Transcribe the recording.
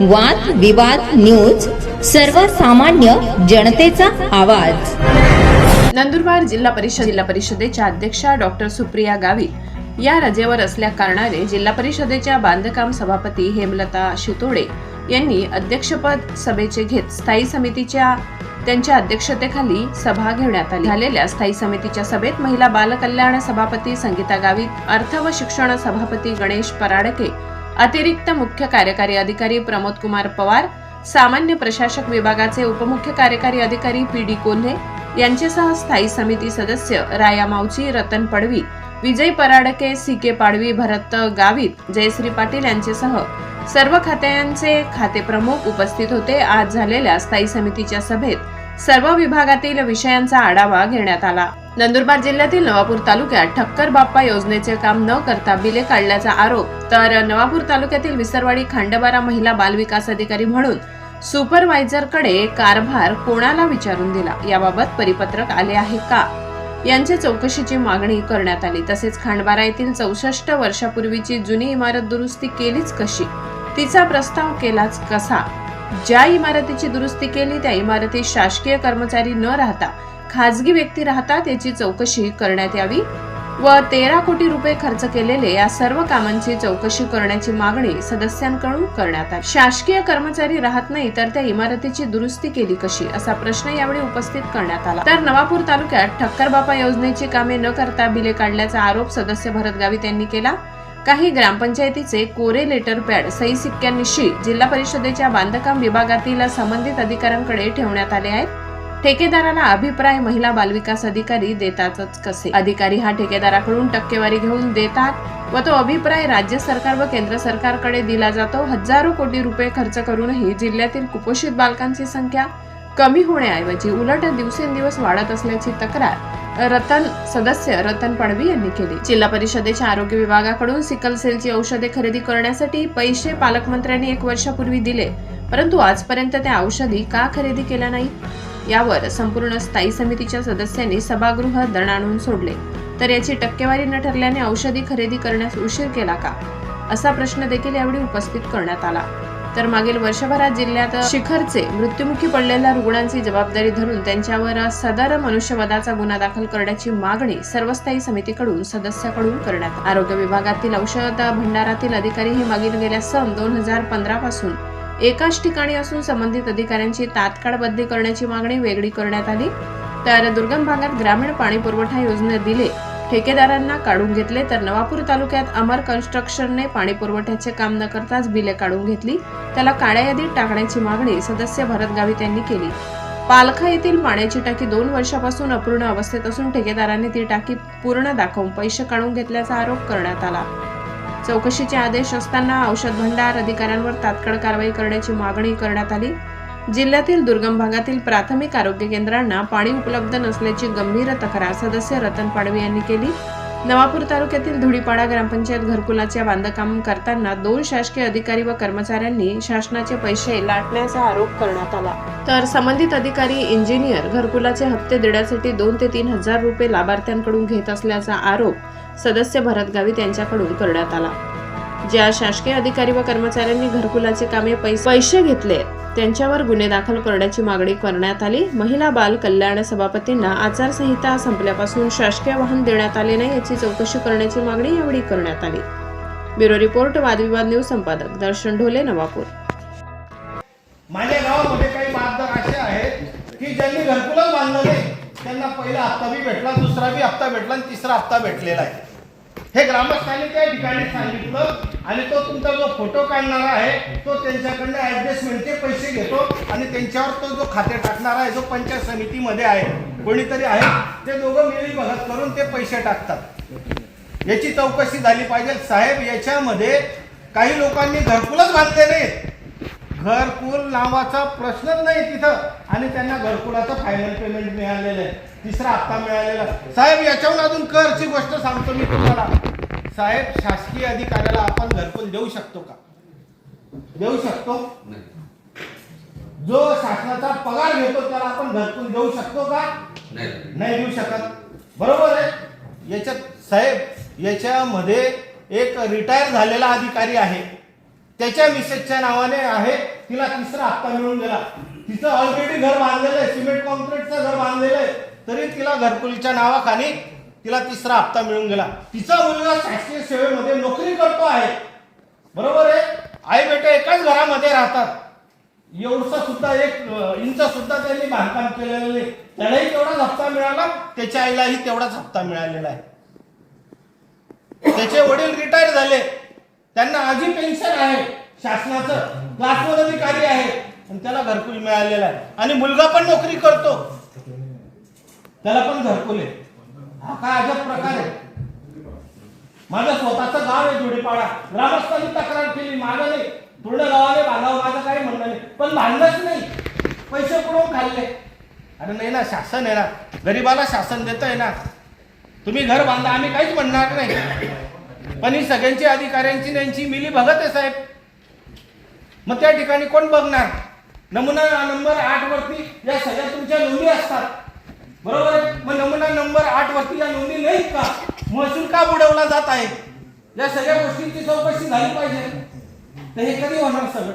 वाद विवाद न्यूज सर्वसामान्य जनतेचा आवाज. नंदुरबार जिल्हा परिषद जिल्हा परिषदेच्या अध्यक्षा डॉक्टर सुप्रिया गावित या रजेवर असल्या कारणाने जिल्हा परिषदेच्या बांधकाम सभापती हेमलता शितोडे यांनी अध्यक्षपद सभेचे घेत स्थायी समितीच्या त्यांच्या अध्यक्षतेखाली सभा घेण्यात आली. झालेल्या स्थायी समितीच्या सभेत महिला बालकल्याण सभापती संगीता गावित अर्थ व शिक्षण सभापती गणेश पराडके अतिरिक्त मुख्य कार्यकारी अधिकारी प्रमोद कुमार पवार सामान्य प्रशासक विभागाचे उपमुख्य कार्यकारी अधिकारी पी डी कोल्हे यांच्यासह स्थायी समिती सदस्य राया मावची रतन पडवी विजय पराडके सी के पाडवी भरत गावित जयश्री पाटील यांच्यासह सर्व खात्यांचे खाते प्रमुख उपस्थित होते. आज झालेल्या स्थायी समितीच्या सभेत सर्व विभागातील विषयांचा आढावा घेण्यात आला. नंदुरबार जिल्ह्यातील नवापूर तालुक्यात ठक्कर बाप्पा योजनेचे काम न करता बिले काढल्याचा आरोप तर नवापूर तालुक्यातील विसरवाडी खांडबारा महिला बालविकास अधिकारी म्हणून सुपरवायझरकडे कारभार कोणाला विचारून दिला? याबाबत परिपत्रक आले आहे का? यांच्या चौकशीची मागणी करण्यात आली. तसेच खांडबारा येथील चौसष्ट वर्षापूर्वीची जुनी इमारत दुरुस्ती केलीच कशी? तिचा प्रस्ताव केलाच कसा? ज्या इमारतीची दुरुस्ती केली त्या इमारतीत शासकीय कर्मचारी न राहता खाजगी व्यक्ती राहतात याची चौकशी करण्यात यावी व तेरा कोटी रुपये खर्च केलेले या सर्व कामांची चौकशी करण्याची मागणी सदस्यांकडून करण्यात आली. शासकीय कर्मचारी राहत नाही तर त्या इमारतीची दुरुस्ती केली कशी? असा प्रश्न यावेळी उपस्थित करण्यात आला. तर नवापूर तालुक्यात ठक्करबापा योजनेची कामे न करता बिले काढल्याचा आरोप सदस्य भरत गावित यांनी केला. काही ग्रामपंचायतीचे कोरे लेटर पॅड सई सिक्क्यांनिशी जिल्हा परिषदेच्या बांधकाम विभागातील संबंधित अधिकाऱ्यांकडे ठेवण्यात आले आहेत. ठेकेदाराला अभिप्राय महिला बालविकास अधिकारी देतातच कसे? अधिकारी हा ठेकेदाराकडून टक्केवारी घेऊन देतात व तो अभिप्राय राज्य सरकार व केंद्र सरकारकडे दिला जातो. हजारो कोटी रुपये खर्च करूनही जिल्ह्यातील कुपोषित बालकांची संख्या कमी होण्याऐवजी उलट दिवसेंदिवस वाढत असल्याची तक्रार रतन सदस्य रतन पाडवी यांनी केली. जिल्हा परिषदेच्या आरोग्य विभागाकडून सिकल सेलची औषधे खरेदी करण्यासाठी पैसे पालकमंत्र्यांनी एक वर्षापूर्वी दिले परंतु आजपर्यंत त्या औषधी का खरेदी केल्या नाहीत? यावर संपूर्ण स्थायी समितीच्या सदस्यांनी सभागृह दण आणून सोडले. तर याची टक्केवारी न ठरल्याने औषधी खरेदी करण्यास उशीर केला का? असा प्रश्न देखील यावेळी उपस्थित करण्यात आला. तर मागील वर्षभरात जिल्ह्यात शिखरचे मृत्युमुखी पडलेल्या रुग्णांची जबाबदारी धरून त्यांच्यावर सदर मनुष्यवधाचा गुन्हा दाखल करण्याची मागणी सर्वस्थायी समितीकडून सदस्याकडून करण्यात आरोग्य विभागातील औषध भंडारातील अधिकारी हे मागील गेल्या सन दोन हजार पंधरा पासून एकाच ठिकाणी असून संबंधित अधिकाऱ्यांची तात्काळ बदली करण्याची मागणी वेगळी करण्यात आली. तर दुर्गम भागात ग्रामीण पाणी पुरवठा योजना दिले. ठेकेदारांना काढून घेतले तर नवापूर तालुक्यात अमर कन्स्ट्रक्शनने पाणी पुरवठ्याचे काम न करताच बिले काढून घेतली. त्याला काळ्या यादीत टाकण्याची मागणी सदस्य भरत गावित यांनी केली. पालखा येथील पाण्याची टाकी दोन वर्षापासून अपूर्ण अवस्थेत असून ठेकेदारांनी ती टाकी पूर्ण दाखवून पैसे काढून घेतल्याचा आरोप करण्यात आला. चौकशीचे आदेश असताना औषध भंडार अधिकाऱ्यांवर तात्काळ कारवाई करण्याची मागणी करण्यात आली. जिल्ह्यातील दुर्गम भागातील प्राथमिक आरोग्य केंद्रांना पाणी उपलब्ध नसल्याची गंभीर तक्रार सदस्य रतन पाडवी यांनी केली. नवापूर तालुक्यातील धुळीपाडा ग्रामपंचायत घरकुलाचे बांधकाम करताना दोन शासकीय अधिकारी व कर्मचाऱ्यांनी शासनाचे पैसे लाटण्याचा आरोप करण्यात आला. तर संबंधित अधिकारी इंजिनियर घरकुलाचे हप्ते देण्यासाठी दोन ते तीन हजार रुपये लाभार्थ्यांकडून घेत असल्याचा आरोप सदस्य भरत गावित यांच्याकडून करण्यात आला. ज्या शासकीय अधिकारी व कर्मचाऱ्यांनी घरकुलाचे कामे पैसे घेतले त्यांच्यावर गुन्हे दाखल करण्याची मागणी करण्यात आली. महिला बाल कल्याण सभापतींना आचारसंहिता संपल्यापासून शासकीय वाहन देण्यात आले नाही याची चौकशी करण्याची मागणी यावेळी करण्यात आली. ब्युरो रिपोर्ट वादविवाद न्यूज संपादक दर्शन ढोले नवापूर. माझ्या गावामध्ये काही बागदार असे आहेत की ज्यांनी घरकुलच बांधलं त्यांना पहिला हप्ता बी भेटला दुसरा बी हप्ता भेटला आणि तिसरा हप्ता भेटलेला आहे. हे ग्रामस्थांनी त्या ठिकाणी सांगितलं आणि तो तुमचा जो फोटो काढणारा आहे तो त्यांच्याकडनं ऍडजस्टमेंटचे पैसे घेतो आणि त्यांच्यावर तो जो खाते टाकणारा आहे जो पंचायत समितीमध्ये आहे कोणीतरी आहे ते दोघं मिळी बघत करून ते पैसे टाकतात. याची चौकशी झाली पाहिजे. साहेब याच्यामध्ये काही लोकांनी घरकुलच बांधले नाहीत. घरकुल नावाचा प्रश्नच नाही तिथं. आणि त्यांना घरकुलाचं फायनल पेमेंट मिळालेलं आहे. तिसरा हप्ता मिळालेला. साहेब याच्याहून अजून करची गोष्ट सांगतो मी तुम्हाला. साहेब शासकीय अधिकाऱ्याला आपण घरकुल देऊ शकतो का? देऊ शकतो? जो शासनाचा पगार घेतो त्याला आपण घरकुल देऊ शकतो का? नाही. देऊ शकत. बरोबर आहे? याच्यात साहेब याच्यामध्ये एक रिटायर झालेला अधिकारी आहे. त्याच्या मिसेसच्या नावाने आहे तिला तिसरा हप्ता मिळून गेला. तिचं ऑलरेडी घर बांधलेलं आहे सिमेंट कॉन्क्रीटचं घर बांधलेलं आहे. तरी तिला घरकुलीच्या नावाखाली तिला तिसरा हप्ता मिळून गेला. तिचा मुलगा शासकीय सेवेमध्ये नोकरी करतो आहे. बरोबर आहे? आई बेटे एकाच घरामध्ये राहतात. एवढसा सुद्धा एक इंच सुद्धा त्यांनी बांधकाम केलेलं नाही. त्यालाही तेवढाच हप्ता मिळाला त्याच्या आईलाही तेवढाच हप्ता मिळालेला आहे. त्याचे वडील रिटायर झाले. त्यांना आजी पेन्शन आहे. शासनाचं क्लासवर अधिकारी आहे. आणि त्याला घरकुल मिळालेला आहे. आणि मुलगा पण नोकरी करतो. त्याला पण घरकुल आहे. हा काय अजब प्रकार आहे. माझं स्वतःचं गाव आहे जुडीपाडा. ग्रामस्थांनी तक्रार केली. माझं नाही. पूर्ण गावाने बांधावं. माझं काही म्हणणं नाही. पण भांडणच नाही. पैसे पुरवून खाल्ले? अरे नाही ना शासन आहे ना. गरीबाला शासन देत आहे ना. तुम्ही घर बांधा. आम्ही काहीच म्हणणार नाही. पण ही सगळ्यांची अधिकाऱ्यांची त्यांची मिली भगत आहे साहेब. मग त्या ठिकाणी कोण बघणार? नमुना नंबर आठ वरती या सगळ्या तुमच्या नोंदी असतात. बरोबर आहे? मग नमुना नंबर आठ वरती या नोंदी नाहीत का? महसूल का बुडवला जात आहे? या सगळ्या गोष्टींची चौकशी झाली पाहिजे. तर हे कधी होणार सगळं?